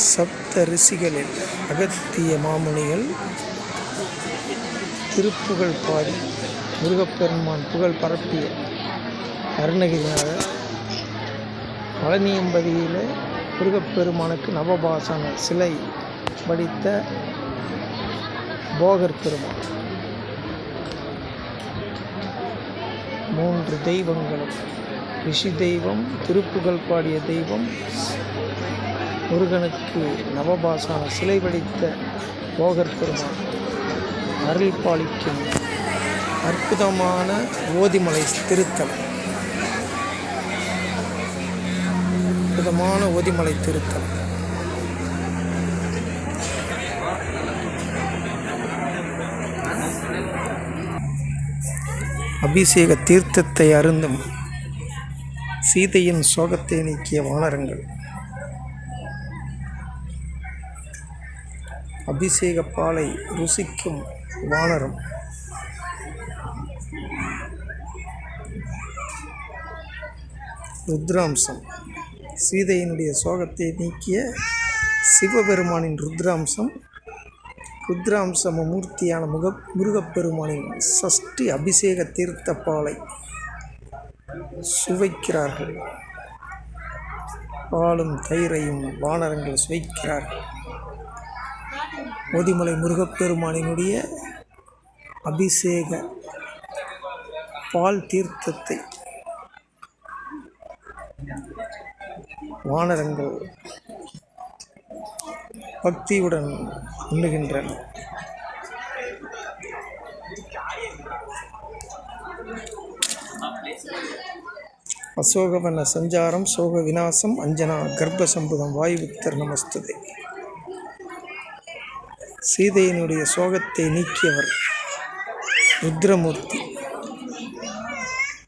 சப்த ரிஷிகளில் அகத்திய மாமுனிகள் திருப்புகழ் பாடி முருகப்பெருமான் புகழ் பரப்பிய அருணகிரிநாதர் பழனியம்பதியில் முருகப்பெருமானுக்கு நவபாசன சிலை வடித்த போகர் பெருமான். மூன்று தெய்வங்களும் ரிஷி தெய்வம் திருப்புகழ் பாடிய தெய்வம் முருகனுக்கு நவபாசான சிலை வடித்த போகர் பெருமான் அருள் பாலிக்கும் அற்புதமான ஓதிமலை திருத்தலம். அற்புதமான ஓதிமலை திருத்தலம். அபிஷேக தீர்த்தத்தை அருந்தும் சீதையின் சோகத்தை நீக்கிய வானரங்கள். அபிஷேக பாலை ருசிக்கும் வானரம். ருத்ராம்சம். சீதையினுடைய சோகத்தை நீக்கிய சிவபெருமானின் ருத்ராம்சம். ருத்ராம்சம மூர்த்தியான முக முருகப்பெருமானின் சஷ்டி அபிஷேக தீர்த்த பாலை சுவைக்கிறார்கள். பாலும் தயிரையும் வானரங்கள் சுவைக்கிறார்கள். ஓதிமலை முருகப்பெருமானினுடைய அபிஷேக பால் தீர்த்தத்தை. வானரங்கள் பக்தியுடன் உண்ணுகின்றன. அசோகவன சஞ்சாரம் சோக விநாசம் அஞ்சனா கர்ப்ப சம்புதம் வாயுவித்தர் நமஸ்துதே. சீதையினுடைய சோகத்தை நீக்கியவர் ருத்ரமூர்த்தி.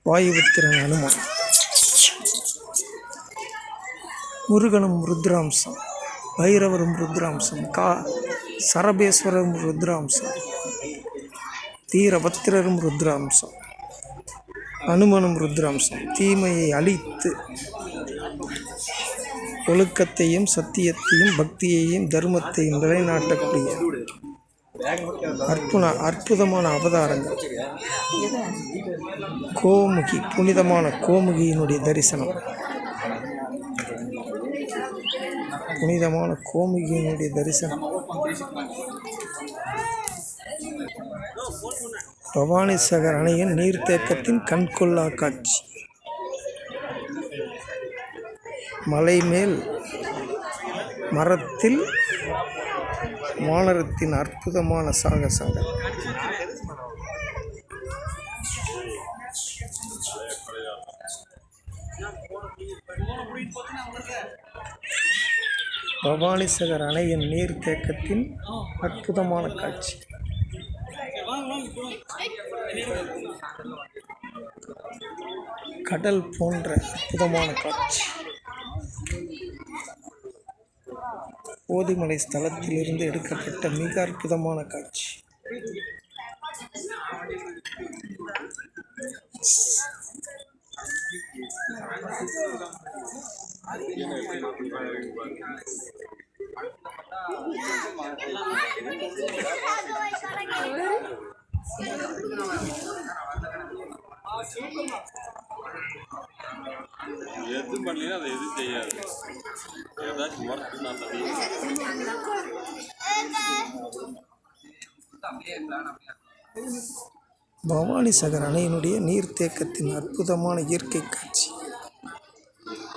வாயுபுத்திரன் அனுமான். முருகனும் ருத்ராம்சம். பைரவரும் ருத்ராம்சம். கா சரபேஸ்வரரும் ருத்ராம்சம். தீரபத்திரரும் ருத்ராம்சம். அனுமனும் ருத்ராம்சம். தீமையை அழித்து ஒழுக்கத்தையும் சத்தியத்தையும் பக்தியையும் தர்மத்தையும் நிலைநாட்டக்கூடிய அற்புத அற்புதமான அவதாரங்கள். கோமுகி புனிதமான கோமுகியினுடைய தரிசனம். புனிதமான கோமுகியினுடைய தரிசனம். பவானிசாகர் அணையின் நீர்த்தேக்கத்தின் கண்கொள்ளா காட்சி. மலை மேல் மரத்தில் வானரத்தின் அற்புதமான சாகசங்கள். பவானிசகர் அணையின் நீர்த்தேக்கத்தின் அற்புதமான காட்சி. கடல் போன்ற அற்புதமான காட்சி. ஓதிமலை ஸ்தலத்திலிருந்து எடுக்கப்பட்ட மிக அற்புதமான காட்சி. எது பண்ணலைன்னா அதை எதுவும் செய்யாது. ஏதாச்சும் ஒர்க் பவானி பவானிசாகர் அணையினுடைய நீர்த்தேக்கத்தின் அற்புதமான இயற்கை காட்சி.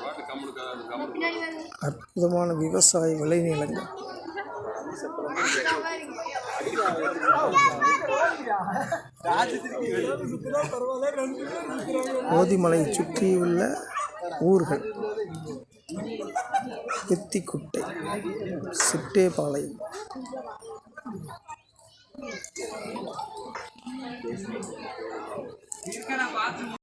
பாட்டு கம்முடுக்காது அது கம்முடு அற்புதமான விவசாய விளைநிலங்கள். ஓதிமலையை சுற்றியுள்ள ஊர்கள். எத்திக்குட்டை சிட்டேபாளையம்.